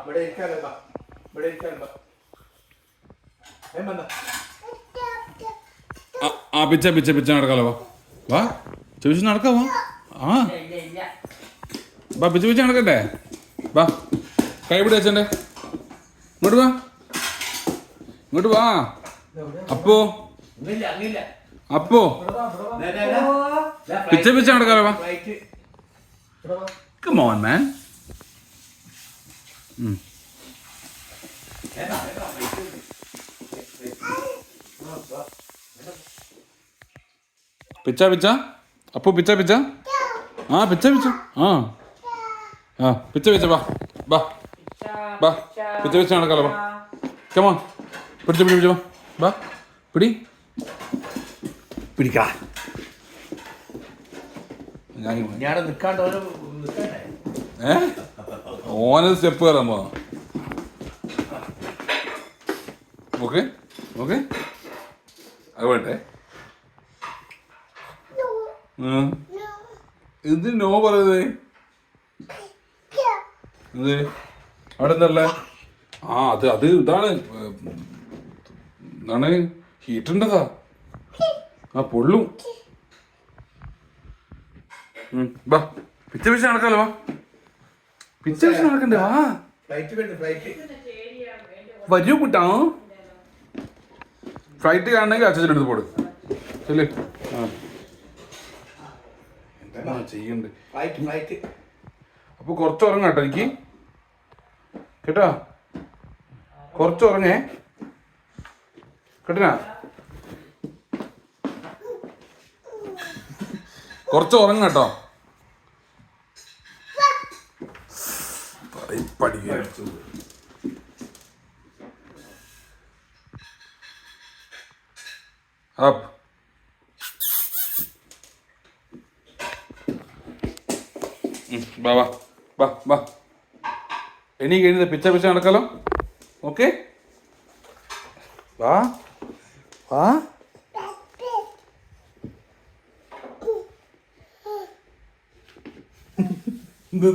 ഇവിടെ ഇരിക്കാലോ ബാ ഇവിടെ ഇരിക്കാലോ ബാ ഏ വന്നോ. ആ, പിച്ച പിച്ച പിച്ച നടക്കാലോ വാ. വാ ചോദിച്ചു നടക്കാം വാ ആ. ബാ പിച്ച പിച്ച നടക്കട്ടെ. വാ കൈ പിടി അച്ഛന്റെ. ഇങ്ങോട്ട് വാ. ഇങ്ങോട്ട് വാ. അപ്പോ. അപ്പോ. പിച്ച പിച്ച നടക്കാലോ വാ. മോൻ ഫ്ലൈറ്റ് പിച്ച പിച്ച. അപ്പോ പിച്ച പിച്ച. ആ പിച്ച പിച്ച. ആ. ആ പിച്ച പിച്ച വാ. വാ. വാ. പിച്ച പിച്ച നടക്കാലോ വാ. കമാ പിടിച്ച പിടി വാ. വാ. പിടി. പിടിക്കാ. ഞാൻ ഞാൻ നിൽക്കാണ്ട് ഏ? ഓന സ്റ്റെപ്പ് കയറാൻ പോവാ. ഓക്കെ? ഓക്കെ? അത് വേണ്ടേ ഉം. ഇത് നോ പറയുന്നത് ഇത് അവിടെ എന്തല്ലേ ആ അത് അത് ഇതാണ് എന്താണ്? എന്താണ് ഉണ്ടതാ ആ പൊള്ളും. വാ. പിച്ച പിച്ച നടക്കാലോ വാ. പിച്ച പിച്ച നടക്കണ്ട ഫ്ലൈറ്റ് വരൂ കുട്ടാ? ഫ്ലൈറ്റ് കാണണമെങ്കിൽ അച്ഛന്റെ അടുത്ത് പോട്. ശരി ആ. എന്താ ചെയ്യണ്ട് ഫ്ലൈറ്റ് ഫ്ലൈറ്റ്. അപ്പൊ കുറച്ച് ഉറങ്ങാം കേട്ടോ എനിക്ക്. കേട്ടോ? കുറച്ച് ഉറങ്ങേ കേട്ടനാ കുറച്ച് ഉറങ്ങ കേട്ടോ Up. വാ വാ. വാ വാ. എണീ പിച്ച പിച്ച നടക്കാലോ? ഓക്കെ? വാ വാ. എന്താ